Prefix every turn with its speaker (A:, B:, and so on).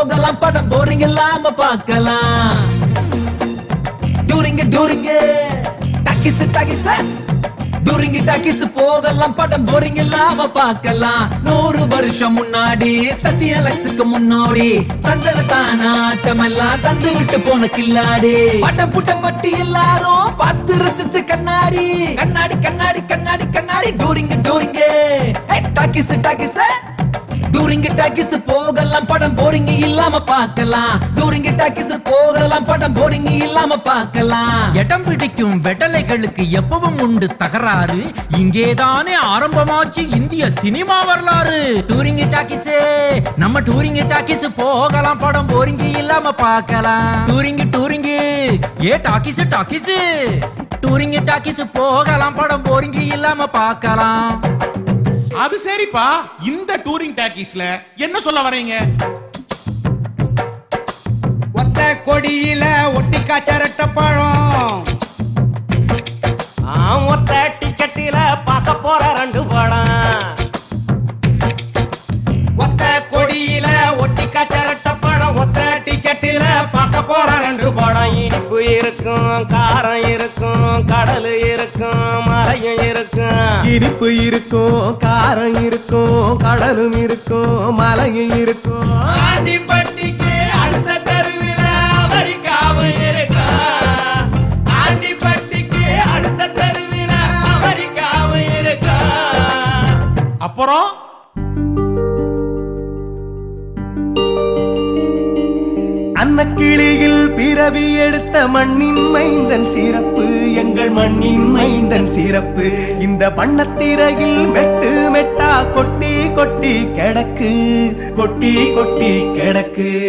A: போகலாம் படம் போறீங்க இல்லாம பார்க்கலாம். டூரிங்க டூரிங்க. டக்கிஸ் டக்கிஸ். டூரிங்க டாக்கிஸ் போகலாம் படம் போறீங்க இல்லாம பார்க்கலாம். நூறு வருஷம் முன்னாடி சத்ய லக்ஸுக்கு முன்னாடி தந்தன தானாட்டம் எல்லாம் தந்து விட்டு போன கில்லாடி. பட்டம் புட்டம் பட்டி எல்லாரும் பார்த்து ரசிச்ச கண்ணாடி. கண்ணாடி கண்ணாடி கண்ணாடி கண்ணாடி. Touring touring. Talkies talkies. Touring talkies போகலாம். படம் போரிங் இல்லாம பார்க்கலாம். டூரிங் டாக்கிஸ் போகலாம். படம் போரிங் இல்லாம பார்க்கலாம்.
B: இடம் பிடிக்கும் வெட்டலைகளுக்கு எப்பவும் உண்டு தகராறு. இங்கேதானே ஆரம்பமாச்சு இந்திய சினிமா வரலாறு. டூரிங் டாக்கிஸ் நம்ம டூரிங் டாக்கிஸ் போகலாம். படம் போரிங் இல்லாம பார்க்கலாம். டூரிங் டூரிங் ஏ டாக்கிஸ் டாக்கிஸ் டூரிங் டாக்கிஸ் போகலாம். படம் போரிங் இல்லாம பார்க்கலாம்.
C: சரிப்பா. இந்த டூரிங் டாக்கீஸ்ல என்ன சொல்ல வரீங்க
D: ஒத்த கொடியில ஒட்டிக்கா சரட்ட பழம்.
E: ஒத்த டிக்கெட்டில பார்க்க போற ரெண்டு படம்
D: ஒத்த கொடியில ஒட்டிக்கா சரட்ட பழம். ஒத்த டிக்கெட்டில பார்க்க போற ரெண்டு படம்
E: படம் இனிப்பு இருக்கும் காரம் இருக்கும் கடல் இருக்கும் மலையும் இருக்கும்.
F: இனிப்பு இருக்கும் காரம் இருக்கும் கடலும் இருக்கும் மலையும் இருக்கும்.
D: ஆண்டிப்பட்டிக்கு அடுத்த தெருவில அமெரிக்காவும் இருக்கும் ஆண்டிப்பட்டிக்கு அடுத்த தெருவில அமெரிக்காவும் இருக்கும்
C: அப்புறம்?
F: அன்னக்கிளியில் பிறவி எடுத்த மண்ணின் மைந்தன் சிறப்பு எங்கள் மண்ணின் மைந்தன் சிறப்பு. இந்த பண்ணத்திரையில் மெட்டு மெட்டா கொட்டி கொட்டி கிடக்கு கொட்டி கொட்டி கிடக்கு.